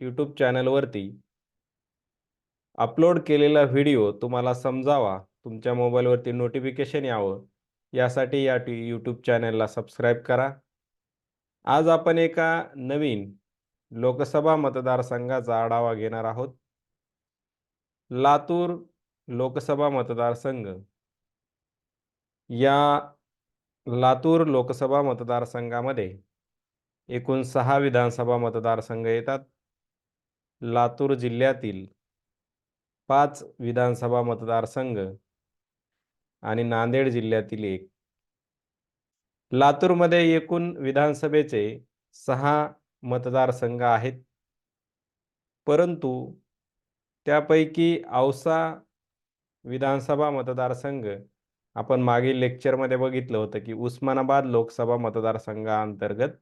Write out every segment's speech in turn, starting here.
YouTube चॅनलवरती upload केलेला video तुम्हाला समजावा. तुमच्या मोबाईलवरती नोटिफिकेशन यावं. यासाठी या यूट्यूब चॅनलला सबस्क्राईब करा. आज आपण एका नवीन लोकसभा मतदारसंघाचा आढावा घेणार आहोत. लातूर लोकसभा मतदारसंघ. या लातूर लोकसभा मतदारसंघामध्ये एकूण सहा विधानसभा मतदारसंघ येतात. लातूर जिल्ह्यातील पाच विधानसभा मतदारसंघ आणि नांदेड जिल्ह्यातील एक. लातूरमध्ये एकूण विधानसभेचे सहा मतदारसंघ आहेत. परंतु त्यापैकी औसा विधानसभा मतदारसंघ आपण मागील लेक्चरमध्ये बघितलं होतं की उस्मानाबाद लोकसभा मतदारसंघाअंतर्गत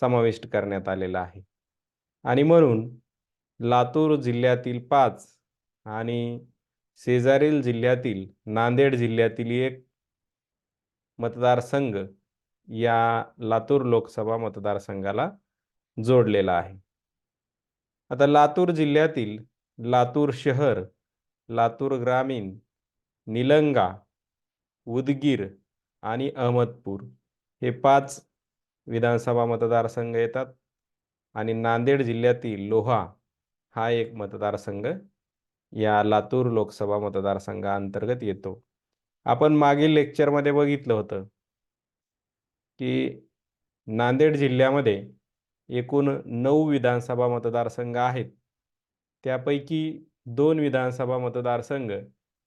समाविष्ट करण्यात आलेला आहे. आणि म्हणून लातूर जिल्ह्यातील पाच आणि शेजारील जिल्ह्यातील नांदेड जिल्ह्यातील एक मतदारसंघ या लातूर लोकसभा मतदारसंघाला जोडलेला आहे. आता लातूर जिल्ह्यातील लातूर शहर लातूर ग्रामीण निलंगा उदगीर आणि अहमदपूर हे पाच विधानसभा मतदारसंघ येतात आणि नांदेड जिल्ह्यातील लोहा हा एक मतदारसंघ या लातूर लोकसभा मतदारसंघाअंतर्गत येतो. आपण मागील लेक्चरमध्ये बघितलं होतं की नांदेड जिल्ह्यामध्ये एकूण नऊ विधानसभा मतदारसंघ आहेत. त्यापैकी दोन विधानसभा मतदारसंघ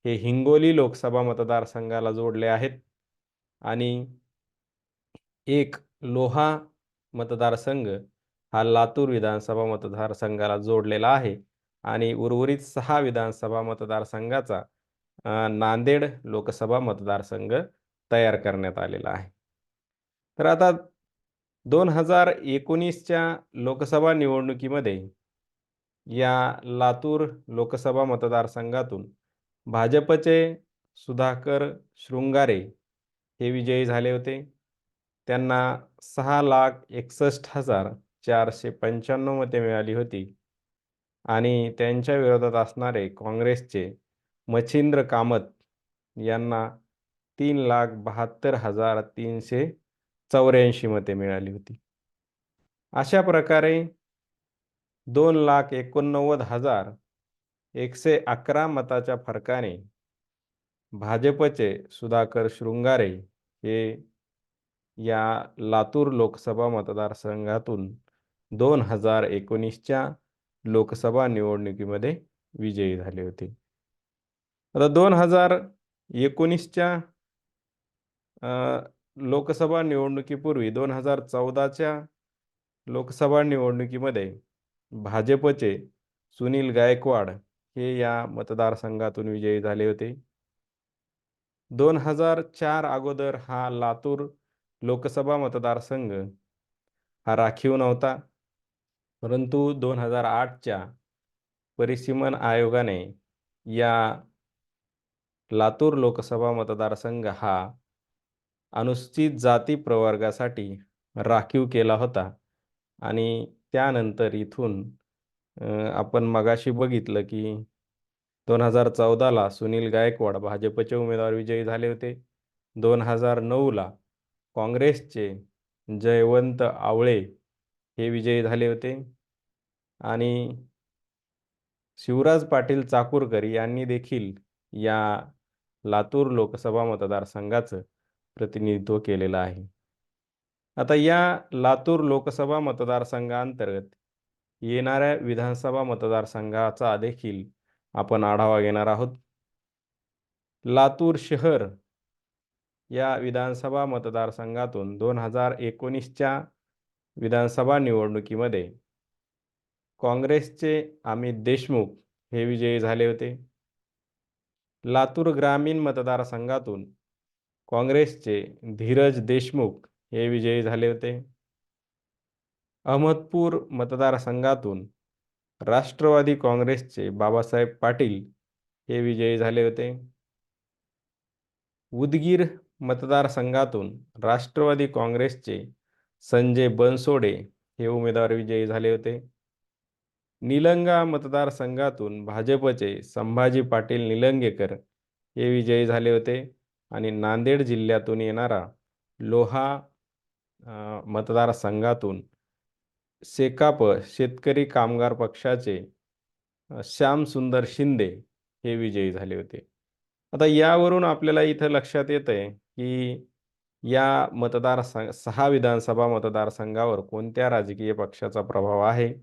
हे हिंगोली लोकसभा मतदारसंघाला जोडले आहेत आणि एक लोहा मतदारसंघ हा लातूर विधानसभा मतदारसंघाला जोडलेला आहे आणि उर्वरित सहा विधानसभा मतदारसंघाचा नांदेड लोकसभा मतदारसंघ तयार करण्यात आलेला आहे. तर आता दोन हजार एकोणीसच्या लोकसभा निवडणुकीमध्ये या लातूर लोकसभा मतदारसंघातून भाजपचे सुधाकर शृंगारे हे विजयी झाले होते. त्यांना सहा लाख एकसष्ट हजार चारशे पंच्याण्णव मते मिळाली होती. आणि त्यांच्या विरोधात असणारे काँग्रेसचे मच्छिंद्र कामत यांना तीन लाख बहात्तर हजार तीनशे चौऱ्याऐंशी मते मिळाली होती. अशा प्रकारे दोन लाख एकोणनव्वद हजार एकशे अकरा मताच्या फरकाने भाजपचे सुधाकर शृंगारे हे या लातूर लोकसभा मतदारसंघातून दोन हजार एकोणीसच्या लोकसभा निवडणुकीमध्ये विजयी झाले होते. आता दोन हजार एकोणीसच्या लोकसभा निवडणुकीपूर्वी दोन हजार चौदाच्या लोकसभा निवडणुकीमध्ये भाजपचे सुनील गायकवाड हे या मतदारसंघातून विजयी झाले होते. दोन हजार चार अगोदर हा लातूर लोकसभा मतदारसंघ हा राखीव नव्हता. परंतु दोन हजार आठच्या परिसीमन आयोगाने या लातूर लोकसभा मतदारसंघ हा अनुसूचित जाती प्रवर्गासाठी राखीव केला होता आणि त्यानंतर इथून आपण मगाशी बघितलं की दोन हजार चौदाला सुनील गायकवाड भाजपचे उमेदवार विजयी झाले होते. दोन हजार नऊला काँग्रेसचे जयवंत आवळे हे विजयी झाले होते. आणि शिवराज पाटील चाकूरकर यांनी देखील या लातूर लोकसभा मतदारसंघाचं प्रतिनिधित्व केलेलं आहे. आता या लातूर लोकसभा मतदारसंघाअंतर्गत येणाऱ्या विधानसभा मतदारसंघाचा देखील आपण आढावा घेणार आहोत. लातूर शहर या विधानसभा मतदारसंघातून दोन हजार एकोणीसच्या विधानसभा निवडणुकीमध्ये काँग्रेसचे अमित देशमुख हे विजयी झाले होते. लातूर ग्रामीण मतदारसंघातून काँग्रेसचे धीरज देशमुख हे विजयी झाले होते. अहमदपूर मतदारसंघातून राष्ट्रवादी काँग्रेसचे बाबासाहेब पाटील हे विजयी झाले होते. उदगीर मतदारसंघातून राष्ट्रवादी काँग्रेसचे संजय बनसोडे हे उमेदवार विजयी झाले होते. निलंगा मतदारसंघातून भाजपचे संभाजी पाटील निलंगेकर हे विजयी झाले होते आणि नांदेड जिल्ह्यातून येणारा लोहा मतदारसंघातून सेकाप शेतकरी कामगार पक्षाचे श्यामसुंदर शिंदे हे विजयी झाले होते. आता यावरून आपल्याला इथं लक्षात येत आहे की या मतदारसंघ सहा विधानसभा मतदारसंघावर कोणत्या राजकीय पक्षाचा प्रभाव आहे?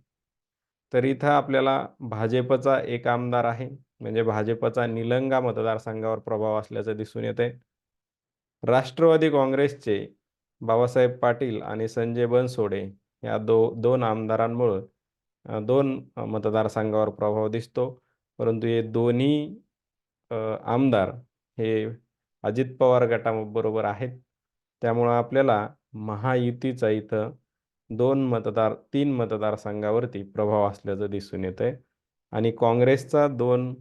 तर इथं आपल्याला भाजपचा एक आमदार आहे. म्हणजे भाजपचा निलंगा मतदारसंघावर प्रभाव असल्याचं दिसून येते राष्ट्रवादी काँग्रेसचे बाबासाहेब पाटील आणि संजय बनसोडे या दो दोन आमदारांमुळं दोन मतदारसंघावर प्रभाव दिसतो. परंतु हे दोन्ही आमदार हे अजित पवार गटाबरोबर आहेत. त्यामुळं आपल्याला महायुतीचा इथं दोन मतदार तीन मतदारसंघावरती प्रभाव असल्याचं दिसून येत आहे आणि काँग्रेसचा दोन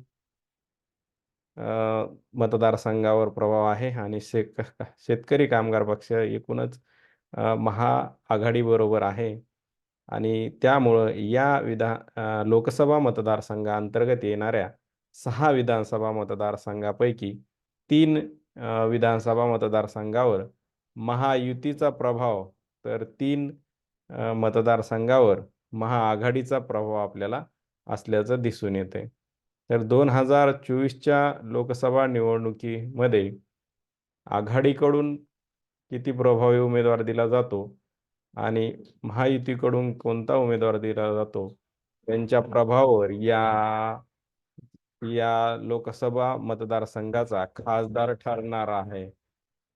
मतदारसंघावर प्रभाव आहे आणि शेक शेतकरी कामगार पक्ष एकूणच महाआघाडीबरोबर आहे. आणि त्यामुळं या विधा लोकसभा मतदारसंघाअंतर्गत येणाऱ्या सहा विधानसभा मतदारसंघापैकी तीन विधानसभा मतदारसंघावर महायुतीचा प्रभाव तर तीन मतदारसंघावर महाआघाडीचा प्रभाव आपल्याला असल्याचं दिसून येते तर दोन हजार चोवीसच्या लोकसभा निवडणुकीमध्ये आघाडीकडून किती प्रभावी उमेदवार दिला जातो आणि महायुतीकडून कोणता उमेदवार दिला जातो त्यांच्या प्रभावावर या या लोकसभा मतदारसंघाचा खासदार ठरणार आहे.